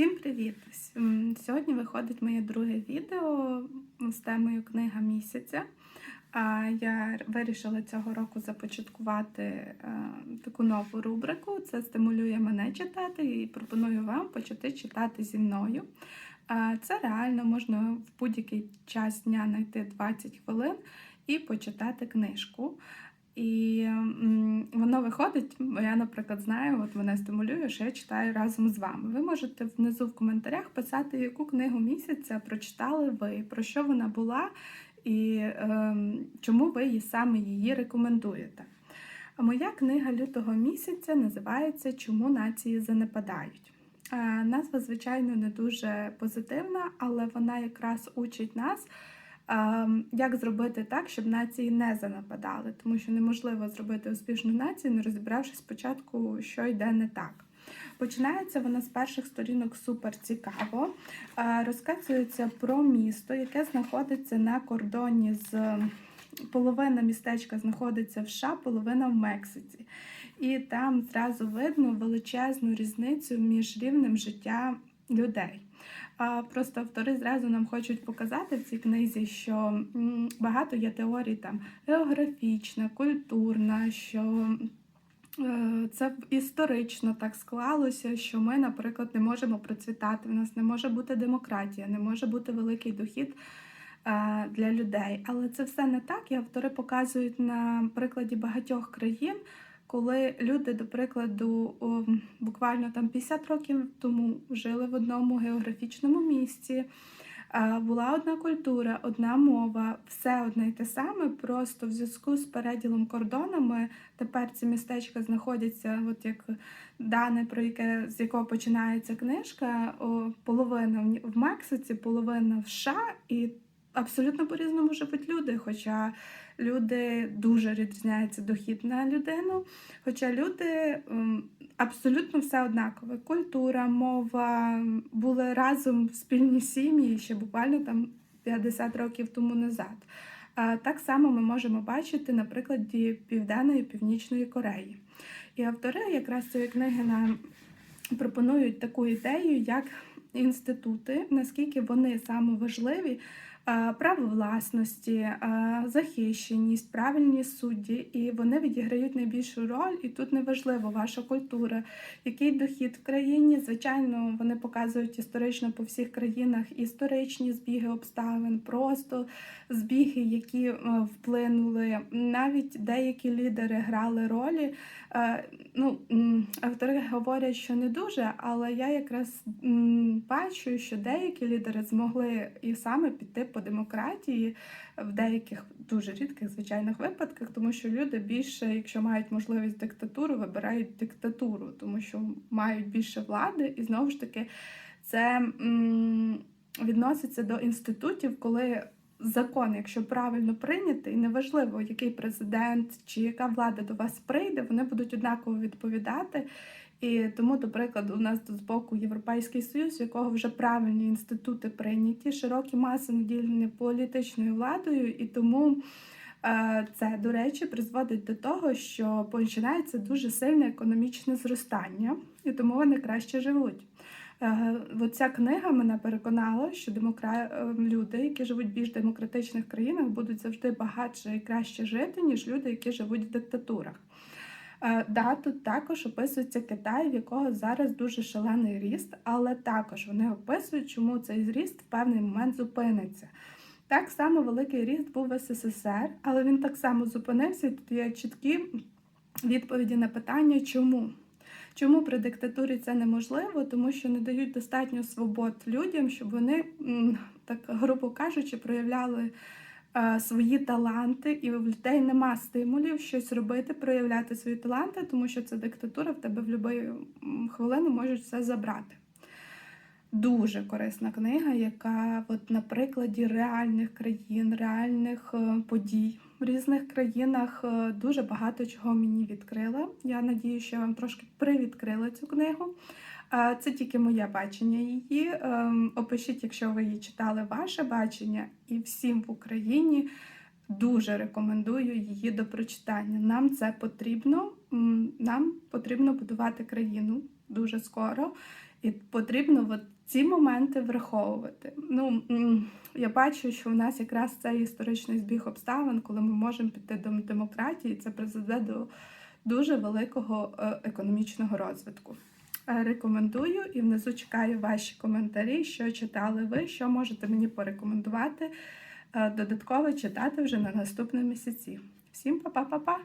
Всім привіт! Сьогодні виходить моє друге відео з темою Книга місяця. Я вирішила цього року започаткувати е, таку нову рубрику. Це стимулює мене читати і пропоную вам почати читати зі мною. Це реально можна в будь-який час дня знайти 20 хвилин і почитати книжку. І воно виходить, я, наприклад, знаю, от мене стимулює, що я читаю разом з вами. Ви можете внизу в коментарях писати, яку книгу місяця прочитали ви, про що вона була, і ем, чому ви її саме її рекомендуєте. А Моя книга лютого місяця називається Чому нації занепадають. Е, Назва, звичайно, не дуже позитивна, але вона якраз учить нас. Ем, Як зробити так, щоб нації не занападали, тому що неможливо зробити успішну націю, не розібравшись спочатку, що йде не так. Починається вона з перших сторінок супер цікаво. Е, Розказується про місто, яке знаходиться на кордоні з половина містечка знаходиться в США, половина в Мексиці. І там зразу видно величезну різницю між рівнем життя людей. Просто автори зразу нам хочуть показати в цій книзі, що багато є теорій там географічна, культурна, що е, це історично так склалося, що ми, наприклад, не можемо процвітати. У нас не може бути демократія, не може бути великий дохід е, для людей. Але це все не так. І автори показують на прикладі багатьох країн. Коли люди, до прикладу, буквально там 50 років тому жили в одному географічному місці, була одна культура, одна мова, все одне й те саме. Просто в зв'язку з переділом кордонами тепер ці містечка знаходяться, от як дане, про яке з якого починається книжка, половина в- Мексиці, половина в США, і абсолютно по-різному живуть люди. Хоча люди дуже відрізняється дохід на людину. Хоча люди абсолютно все однакове. Культура, мова були разом в спільній сім'ї ще буквально там 50 років тому назад. Так само ми можемо бачити на прикладі Південної і Північної Кореї. І автори якраз цієї книги нам пропонують таку ідею, як інститути, наскільки вони саме важливі. е, Право власності, е, захищеність, правильні судді, і вони відіграють найбільшу роль. І тут неважливо ваша культура, який дохід в країні. Звичайно, вони показують історично по всіх країнах історичні збіги обставин, просто збіги, які е, вплинули. Навіть деякі лідери грали ролі. Е, Ну, автори говорять, що не дуже, але я якраз бачу, що деякі лідери змогли і саме піти по демократії в деяких дуже рідких звичайних випадках, тому що люди більше, якщо мають можливість диктатуру, вибирають диктатуру, тому що мають більше влади, і знову ж таки це відноситься до інститутів, коли. Закон, якщо правильно прийнятий, неважливо, який президент чи яка влада до вас прийде, вони будуть однаково відповідати. І тому, до прикладу, у нас тут з боку Європейський Союз, в якого вже правильні інститути прийняті, широкі маси наділені політичною владою, і тому е, це, до речі, призводить до того, що починається дуже сильне економічне зростання, і тому вони краще живуть. Е, Оця книга мене переконала, що демокра... е, люди, які живуть в більш демократичних країнах, будуть завжди багатше і краще жити, ніж люди, які живуть в диктатурах. Е, Да, тут також описується Китай, в якого зараз дуже шалений ріст, але також вони описують, чому цей зріст в певний момент зупиниться. Так само великий ріст був в СССР, але він так само зупинився. і Тут є чіткі відповіді на питання, чому. Чому при диктатурі це неможливо? Тому що не дають достатньо свобод людям, щоб вони, так грубо кажучи, проявляли свої таланти, і в людей нема стимулів щось робити, проявляти свої таланти, тому що це диктатура, в тебе в будь-яку хвилину можуть все забрати. Дуже корисна книга, яка от на прикладі реальних країн, реальних е, подій в різних країнах е, дуже багато чого мені відкрила. Я надію, що я вам трошки привідкрила цю книгу. Це тільки моє бачення її. Ем, Опишіть, якщо ви її читали, ваше бачення, і всім в Україні дуже рекомендую її до прочитання. Нам це потрібно. Нам потрібно будувати країну дуже скоро. І потрібно от ці моменти враховувати. Ну, я бачу, що в нас якраз цей історичний збіг обставин, коли ми можемо піти до демократії, це призведе до дуже великого е, економічного розвитку. Е, Рекомендую і внизу чекаю ваші коментарі, що читали ви, що можете мені порекомендувати е, додатково читати вже на наступному місяці. Всім па-па-па-па!